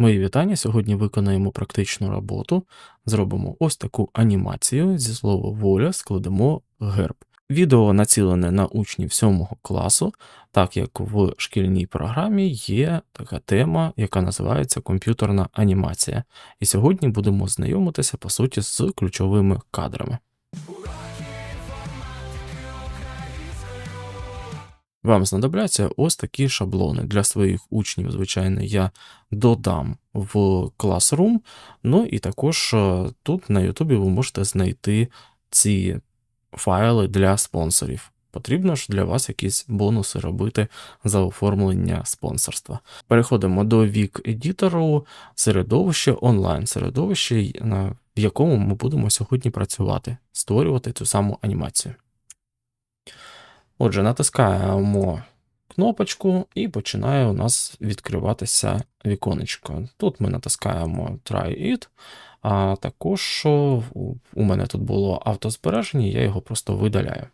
Мої вітання. Сьогодні виконаємо практичну роботу. Зробимо ось таку анімацію зі слова воля, складемо герб. Відео націлене на учнів 7 класу, так як в шкільній програмі є така тема, яка називається комп'ютерна анімація. І сьогодні будемо знайомитися по суті з ключовими кадрами. Вам знадобляться ось такі шаблони. Для своїх учнів, звичайно, я додам в Classroom. Ну і також е, тут на YouTube ви можете знайти ці файли для спонсорів. Потрібно ж для вас якісь бонуси робити за оформлення спонсорства. Переходимо до вік едітору, середовище, онлайн середовище, на- в якому ми будемо сьогодні працювати, створювати цю саму анімацію. Отже, натискаємо кнопочку і починає у нас відкриватися віконечко. Тут ми натискаємо Try It, а також о, у- мене тут було автозбереження, я його просто видаляю.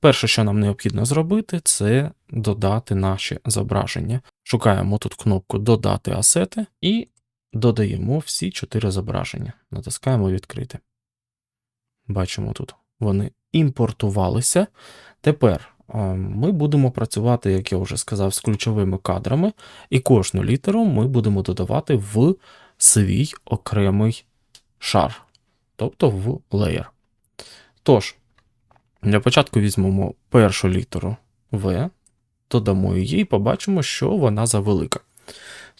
Перше, що нам необхідно зробити, це додати наші зображення. Шукаємо тут кнопку Додати асети і додаємо всі чотири зображення. Натискаємо відкрити. Бачимо тут, вони імпортувалися. Тепер ми будемо працювати, як я вже сказав, з ключовими кадрами, і кожну літеру ми будемо додавати в свій окремий шар, тобто в леєр. Тож, для початку візьмемо першу літеру В, додамо її і побачимо, що вона завелика.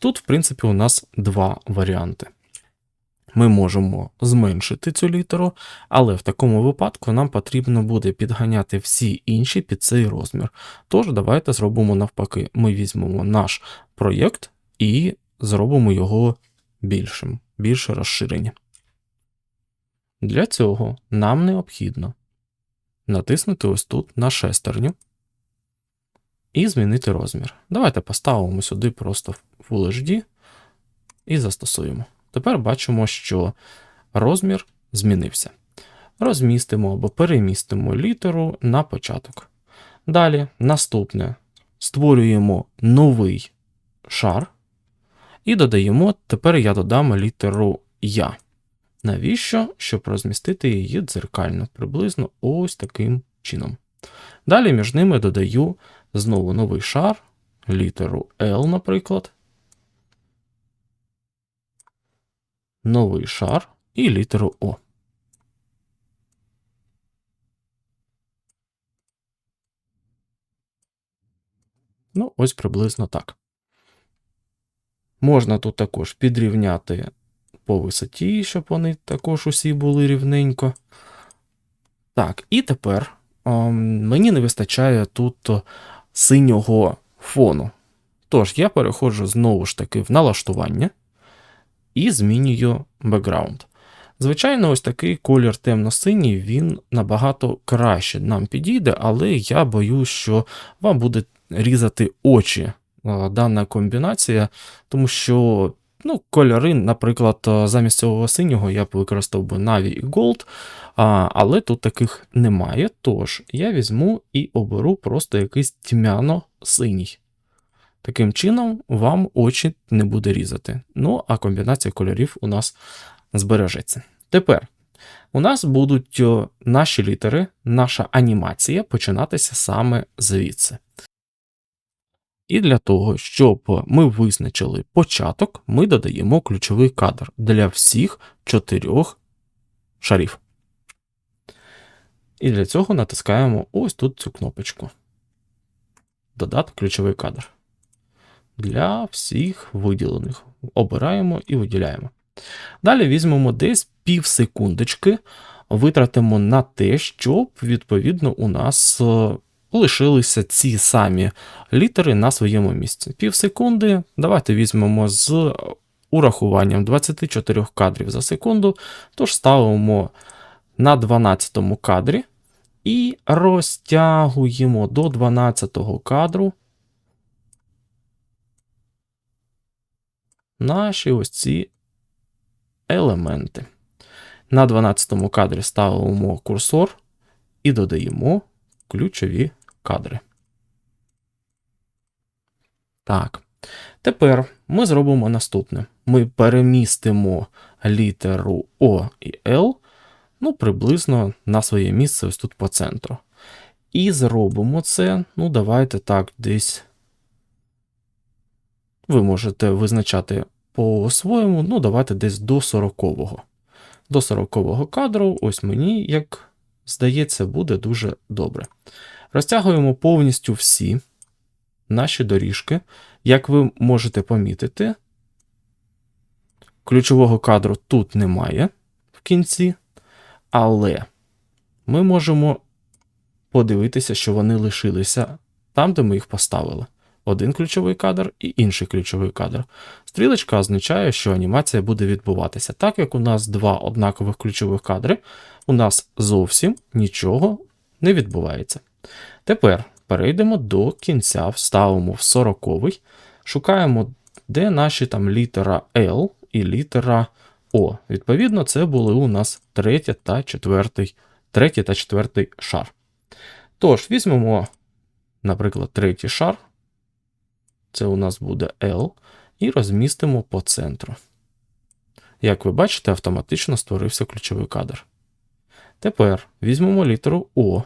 Тут, в принципі, у нас два варіанти. Ми можемо зменшити цю літеру, але в такому випадку нам потрібно буде підганяти всі інші під цей розмір. Тож, давайте зробимо навпаки. Ми візьмемо наш проєкт і зробимо його більшим, більше розширення. Для цього нам необхідно натиснути ось тут на шестерню і змінити розмір. Давайте поставимо сюди просто Full HD і застосуємо. Тепер бачимо, що розмір змінився. Розмістимо або перемістимо літеру на початок. Далі, наступне, створюємо новий шар і додаємо, тепер я додам літеру Я. Навіщо? Щоб розмістити її дзеркально, приблизно ось таким чином. Далі між ними додаю знову новий шар, літеру L, наприклад. Новий шар і літеру О. Ну, ось приблизно так. Можна тут також підрівняти по висоті, щоб вони також усі були рівненько. Так, і тепер ем, мені не вистачає тут синього фону. Тож я переходжу знову ж таки в налаштування і змінюю бекграунд. Звичайно, ось такий колір темно-синій, він набагато краще нам підійде, але я боюсь, що вам буде різати очі дана комбінація, тому що ну, кольори, наприклад, замість цього синього я б використав би Navy і Gold, але тут таких немає. Тож я візьму і оберу просто якийсь тьмяно-синій. Таким чином, вам очі не буде різати. Ну, а комбінація кольорів у нас збережеться. Тепер у нас будуть наші літери, наша анімація починатися саме звідси. І для того, щоб ми визначили початок, ми додаємо ключовий кадр для всіх чотирьох шарів. І для цього натискаємо ось тут цю кнопочку. Додати ключовий кадр для всіх виділених. Обираємо і виділяємо. Далі візьмемо десь пів секундочки, витратимо на те, щоб, відповідно, у нас е, лишилися ці самі літери на своєму місці. Пів секунди. Давайте візьмемо з урахуванням 24 кадрів за секунду, тож ставимо на 12 кадрі і розтягуємо до 12 кадру наші ось ці елементи. На 12 кадрі ставимо курсор і додаємо ключові кадри. Так. Тепер ми зробимо наступне: ми перемістимо літеру О і Л, ну, приблизно на своє місце ось тут по центру. І зробимо це, ну, давайте так, десь. Ви можете визначати по-своєму, ну, давайте десь до 40-го. До 40-го кадру, ось мені, як здається, буде дуже добре. Розтягуємо повністю всі наші доріжки. Як ви можете помітити, ключового кадру тут немає в кінці, але ми можемо подивитися, що вони лишилися там, де ми їх поставили. Один ключовий кадр і інший ключовий кадр. Стрілочка означає, що анімація буде відбуватися. Так як у нас два однакових ключових кадри, у нас зовсім нічого не відбувається. Тепер перейдемо до кінця, вставимо в 40-й, шукаємо, де наші там літера L і літера О. Відповідно, це були у нас третя та четвертий, третій та четвертий шар. Тож, візьмемо, наприклад, третій шар. Це у нас буде L, і розмістимо по центру. Як ви бачите, автоматично створився ключовий кадр. Тепер візьмемо літеру О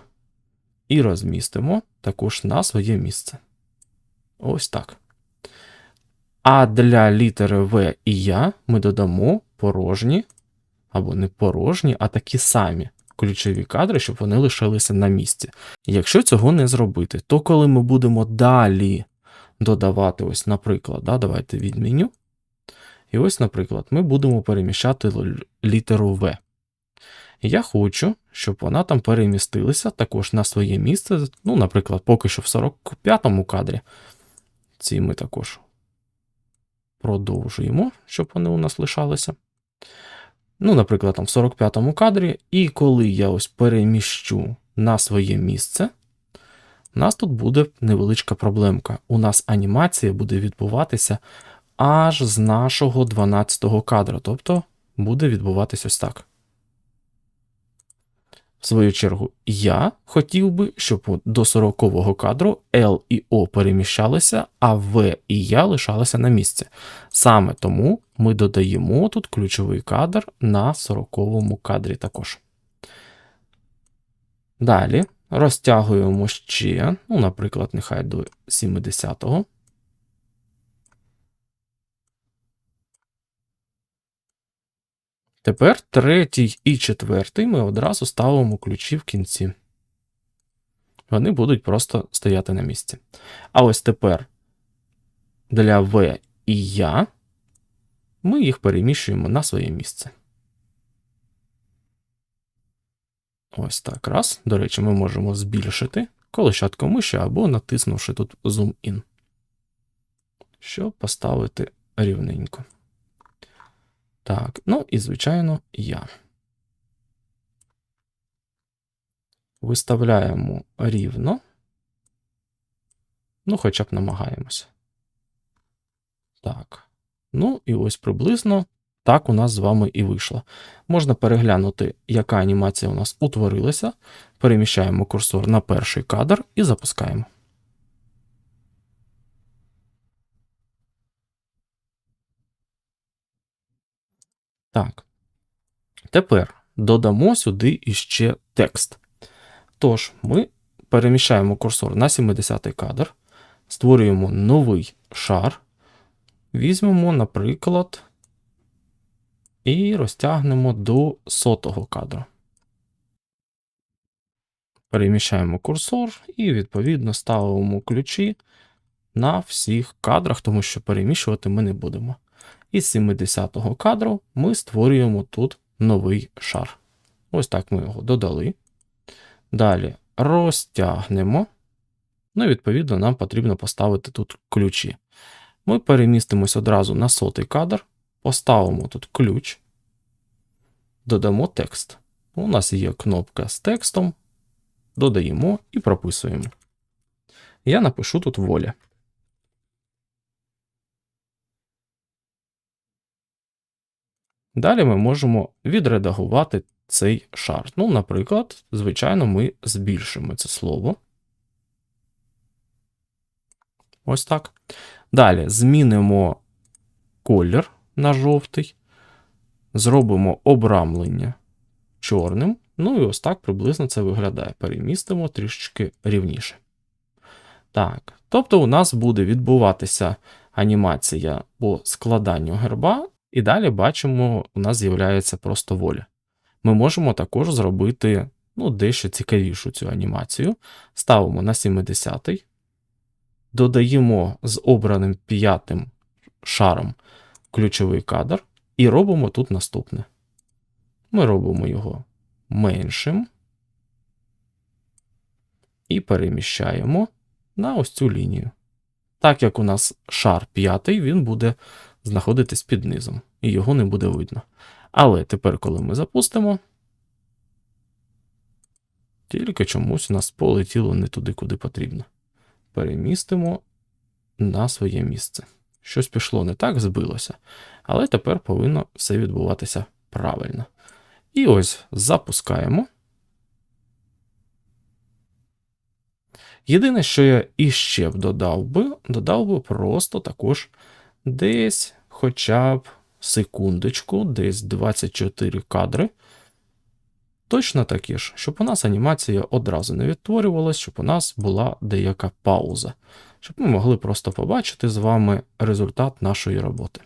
і розмістимо також на своє місце. Ось так. А для літери В і Я ми додамо порожні, або не порожні, а такі самі ключові кадри, щоб вони лишилися на місці. Якщо цього не зробити, то коли ми будемо далі додавати, ось, наприклад, да, давайте відміню. І ось, наприклад, ми будемо переміщати літеру В. Я хочу, щоб вона там перемістилася також на своє місце. Ну, наприклад, поки що в 45-му кадрі. Ці ми також продовжуємо, щоб вони у нас лишалися. Ну, наприклад, там в 45-му кадрі. І коли я ось переміщу на своє місце, у нас тут буде невеличка проблемка. У нас анімація буде відбуватися аж з нашого 12-го кадра. Тобто буде відбуватися ось так. В свою чергу, я хотів би, щоб до 40-го кадру L і O переміщалися, а В і я лишалися на місці. Саме тому ми додаємо тут ключовий кадр на 40-му кадрі також. Далі розтягуємо ще, ну, наприклад, нехай до 70-го. Тепер третій і четвертий ми одразу ставимо ключі в кінці. Вони будуть просто стояти на місці. А ось тепер для В і Я ми їх переміщуємо на своє місце. Ось так раз. До речі, ми можемо збільшити колещатком миші або натиснувши тут Zoom In, щоб поставити рівненько. Так, ну і, звичайно, я. Виставляємо рівно. Ну, хоча б намагаємося. Так. Ну, і ось приблизно так у нас з вами і вийшло. Можна переглянути, яка анімація у нас утворилася. Переміщаємо курсор на перший кадр і запускаємо. Так. Тепер додамо сюди іще текст. Тож, ми переміщаємо курсор на 70-й кадр, створюємо новий шар. Візьмемо, наприклад, і розтягнемо до сотого кадру. Переміщаємо курсор і, відповідно, ставимо ключі на всіх кадрах, тому що переміщувати ми не будемо. І з 70-го кадру ми створюємо тут новий шар. Ось так ми його додали. Далі розтягнемо. Ну і відповідно нам потрібно поставити тут ключі. Ми перемістимось одразу на сотий кадр, поставимо тут ключ, додамо текст. У нас є кнопка з текстом, додаємо і прописуємо. Я напишу тут воля. Далі ми можемо відредагувати цей шар. Ну, наприклад, звичайно, ми збільшимо це слово. Ось так. Далі змінимо колір на жовтий, зробимо обрамлення чорним. Ну і ось так приблизно це виглядає. Перемістимо трішечки рівніше. Так, тобто у нас буде відбуватися анімація по складанню герба, і далі бачимо, у нас з'являється просто воля. Ми можемо також зробити ну, дещо цікавішу цю анімацію. Ставимо на 70-й, додаємо з обраним п'ятим шаром ключовий кадр, і робимо тут наступне. Ми робимо його меншим і переміщаємо на ось цю лінію. Так як у нас шар п'ятий, він буде знаходитись під низом, і його не буде видно. Але тепер, коли ми запустимо, тільки чомусь у нас полетіло не туди, куди потрібно. Перемістимо на своє місце. Щось пішло не так, збилося, але тепер повинно все відбуватися правильно. І ось запускаємо. Єдине, що я іще б додав би, додав би просто також десь хоча б секундочку, десь 24 кадри. Точно такі ж, щоб у нас анімація одразу не відтворювалась, щоб у нас була деяка пауза, щоб ми могли просто побачити з вами результат нашої роботи.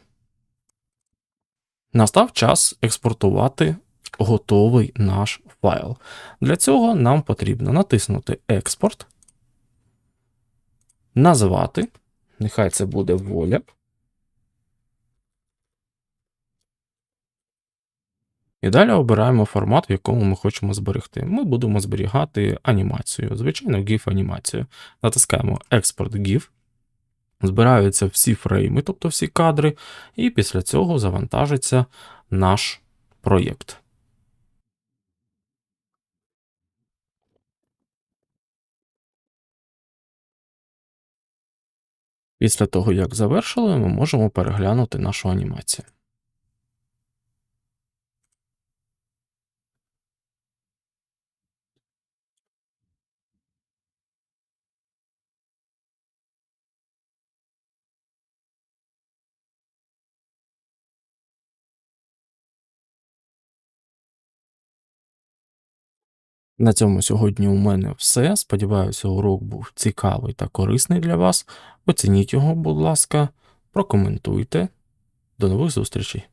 Настав час експортувати готовий наш файл. Для цього нам потрібно натиснути Експорт, назвати, нехай це буде воля. І далі обираємо формат, в якому ми хочемо зберегти. Ми будемо зберігати анімацію, звичайно, GIF-анімацію. Натискаємо Експорт GIF, збираються всі фрейми, тобто всі кадри, і після цього завантажиться наш проєкт. Після того, як завершили, ми можемо переглянути нашу анімацію. На цьому сьогодні у мене все. Сподіваюся, урок був цікавий та корисний для вас. Оцініть його, будь ласка, прокоментуйте. До нових зустрічей!